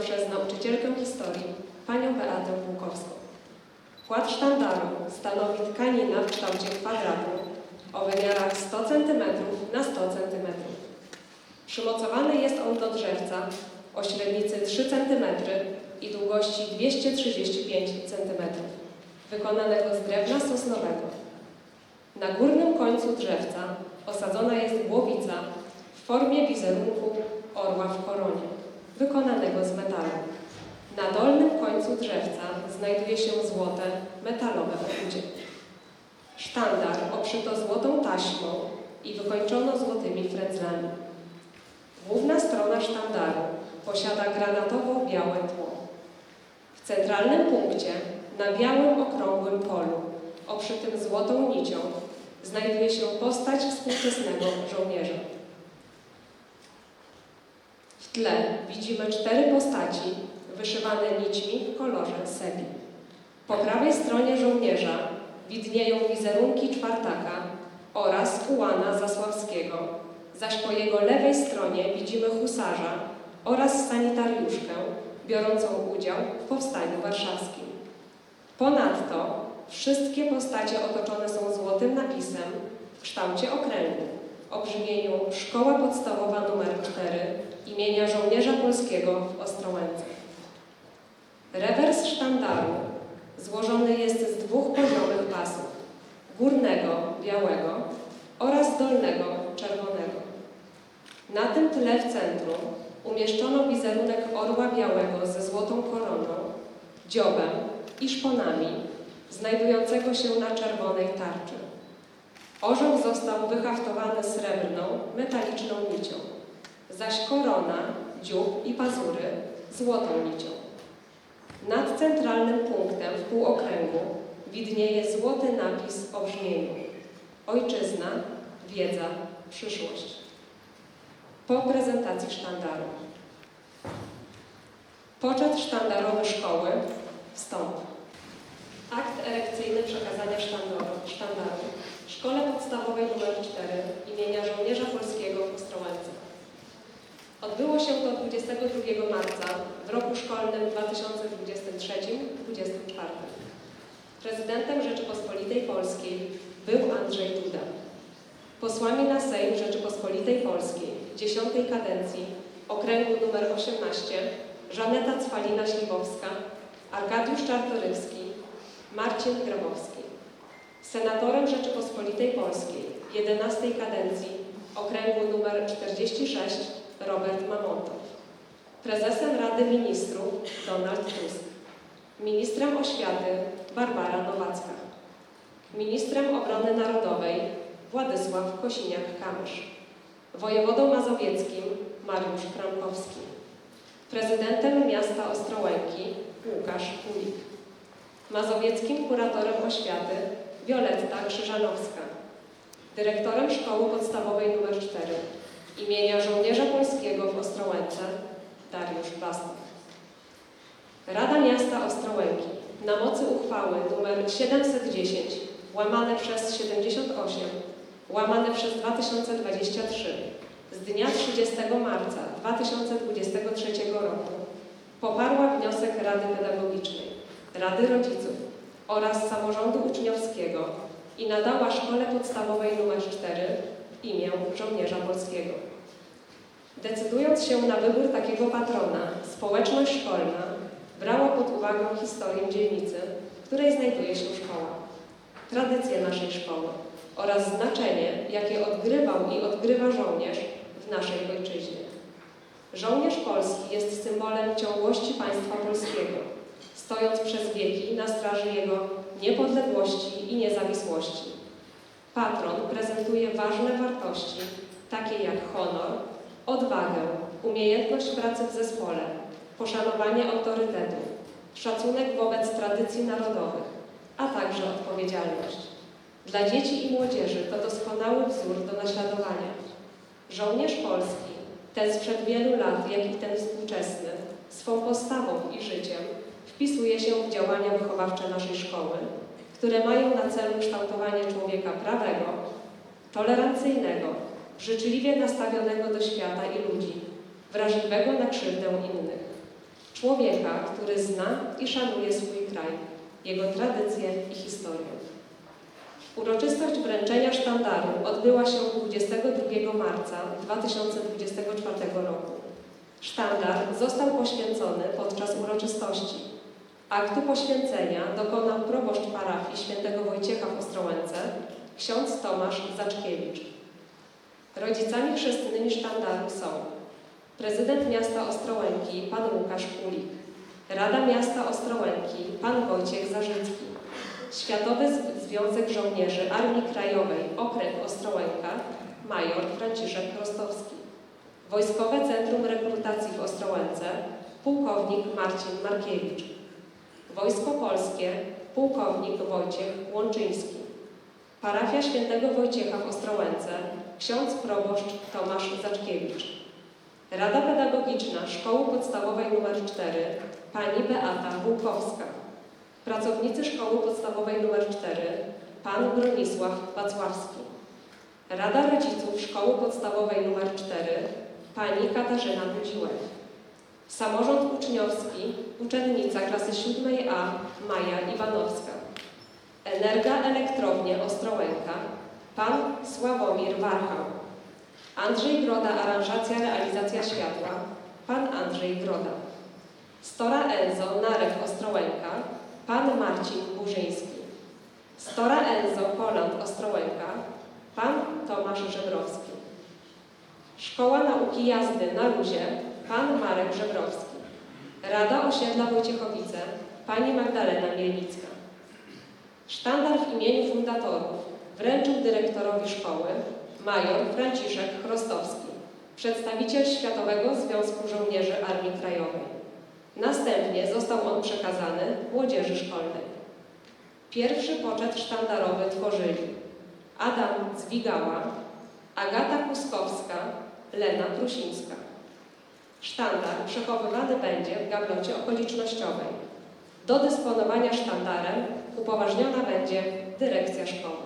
przez nauczycielkę historii, panią Beatę Pułkowską. Kład sztandaru stanowi tkanina w kształcie kwadratu o wymiarach 100 cm na 100 cm. Przymocowany jest on do drzewca o średnicy 3 cm i długości 235 cm, wykonanego z drewna sosnowego. Na górnym końcu drzewca osadzona jest głowica w formie wizerunku orła w koronie, wykonanego z metalu. Na dolnym końcu drzewca znajduje się złote, metalowe obudzie. Sztandar obszyto złotą taśmą i wykończono złotymi frędzlami. Główna strona sztandaru posiada granatowo-białe tło. W centralnym punkcie, na białym okrągłym polu, obszytym złotą nicią, znajduje się postać współczesnego żołnierza. W tle widzimy cztery postaci wyszywane nićmi w kolorze sebi. Po prawej stronie żołnierza widnieją wizerunki czwartaka oraz ułana Zasławskiego, zaś po jego lewej stronie widzimy husarza oraz sanitariuszkę biorącą udział w powstaniu warszawskim. Ponadto wszystkie postacie otoczone są złotym napisem w kształcie okręgu o brzmieniu Szkoła Podstawowa nr 4 imienia żołnierza polskiego w Ostrołęce. Rewers sztandaru złożony jest z dwóch poziomych pasów, górnego białego oraz dolnego czerwonego. Na tym tle w centrum umieszczono wizerunek orła białego ze złotą koroną, dziobem i szponami, znajdującego się na czerwonej tarczy. Orzeł został wyhaftowany srebrną, metaliczną nicią, zaś korona, dziób i pazury złotą nicią. Nad centralnym punktem w półokręgu widnieje złoty napis o brzmieniu Ojczyzna, wiedza, przyszłość. Po prezentacji sztandaru. Poczet sztandarowy szkoły. Wstąp. Akt erekcyjny przekazania sztandaru, sztandaru Szkole Podstawowej nr 4 imienia Żołnierza Polskiego w Ostrołęce. Odbyło się to 22 marca w roku szkolnym 2023-2024. Prezydentem Rzeczypospolitej Polskiej był Andrzej Duda. Posłami na Sejm Rzeczypospolitej Polskiej 10 kadencji okręgu nr 18 Żaneta Cwalina-Śliwowska, Arkadiusz Czartorywski, Marcin Grabowski. Senatorem Rzeczypospolitej Polskiej 11 kadencji okręgu nr 46 Robert Mamontow. Prezesem Rady Ministrów Donald Tusk. Ministrem Oświaty Barbara Nowacka. Ministrem Obrony Narodowej Władysław Kosiniak-Kamysz. Wojewodą mazowieckim Mariusz Frankowski. Prezydentem miasta Ostrołęki Łukasz Kulik. Mazowieckim kuratorem oświaty Wioletta Krzyżanowska. Dyrektorem Szkoły Podstawowej nr 4 imienia Żołnierza Polskiego w Ostrołęce Dariusz Bastok. Rada Miasta Ostrołęki na mocy uchwały nr 710 łamane przez 78 łamane przez 2023 z dnia 30 marca 2023 roku poparła wniosek Rady Pedagogicznej, Rady Rodziców oraz Samorządu Uczniowskiego i nadała Szkole Podstawowej nr 4 imię Żołnierza Polskiego. Decydując się na wybór takiego patrona, społeczność szkolna brała pod uwagę historię dzielnicy, w której znajduje się szkoła, tradycje naszej szkoły oraz znaczenie, jakie odgrywał i odgrywa żołnierz w naszej ojczyźnie. Żołnierz polski jest symbolem ciągłości państwa polskiego, stojąc przez wieki na straży jego niepodległości i niezawisłości. Patron prezentuje ważne wartości, takie jak honor, odwagę, umiejętność pracy w zespole, poszanowanie autorytetów, szacunek wobec tradycji narodowych, a także odpowiedzialność. Dla dzieci i młodzieży to doskonały wzór do naśladowania. Żołnierz polski, ten sprzed wielu lat, jak i ten współczesny, swą postawą i życiem wpisuje się w działania wychowawcze naszej szkoły, które mają na celu kształtowanie człowieka prawego, tolerancyjnego, życzliwie nastawionego do świata i ludzi, wrażliwego na krzywdę innych. człowieka, który zna i szanuje swój kraj, jego tradycje i historię. Uroczystość wręczenia sztandaru odbyła się 22 marca 2024 roku. Sztandar został poświęcony podczas uroczystości. Aktu poświęcenia dokonał proboszcz parafii świętego Wojciecha w Ostrołęce, ksiądz Tomasz Zaczkiewicz. Rodzicami chrzestnymi sztandaru są prezydent miasta Ostrołęki, pan Łukasz Kulik, Rada Miasta Ostrołęki, pan Wojciech Zarzycki, Światowy Związek Żołnierzy Armii Krajowej Okręg Ostrołęka, major Franciszek Rostowski, Wojskowe Centrum Rekrutacji w Ostrołęce, pułkownik Marcin Markiewicz, Wojsko Polskie, pułkownik Wojciech Łączyński, Parafia Świętego Wojciecha w Ostrołęce, ksiądz proboszcz Tomasz Zaczkiewicz, Rada Pedagogiczna Szkoły Podstawowej nr 4, pani Beata Bułkowska, Pracownicy Szkoły Podstawowej nr 4, pan Bronisław Wacławski, Rada Rodziców Szkoły Podstawowej nr 4, pani Katarzyna Budziłek, Samorząd Uczniowski, uczennica klasy 7A Maja Iwanowska, Energa Elektrownie Ostrołęka, pan Sławomir Warchał, Andrzej Groda Aranżacja Realizacja Światła, pan Andrzej Groda, Stora Enzo Narek Ostrołęka, pan Marcin Burzyński, Stora Enzo Poland Ostrołęka, pan Tomasz Żebrowski, Szkoła Nauki Jazdy na Luzie, pan Marek Żebrowski, Rada Osiedla Wojciechowice, pani Magdalena Mielnicka. Sztandar w imieniu fundatorów wręczył dyrektorowi szkoły major Franciszek Chrostowski, przedstawiciel Światowego Związku Żołnierzy Armii Krajowej. Następnie został on przekazany młodzieży szkolnej. Pierwszy poczet sztandarowy tworzyli Adam Zwigała, Agata Kuskowska, Lena Prusińska. Sztandar przechowywany będzie w gablocie okolicznościowej. Do dysponowania sztandarem upoważniona będzie dyrekcja szkoły.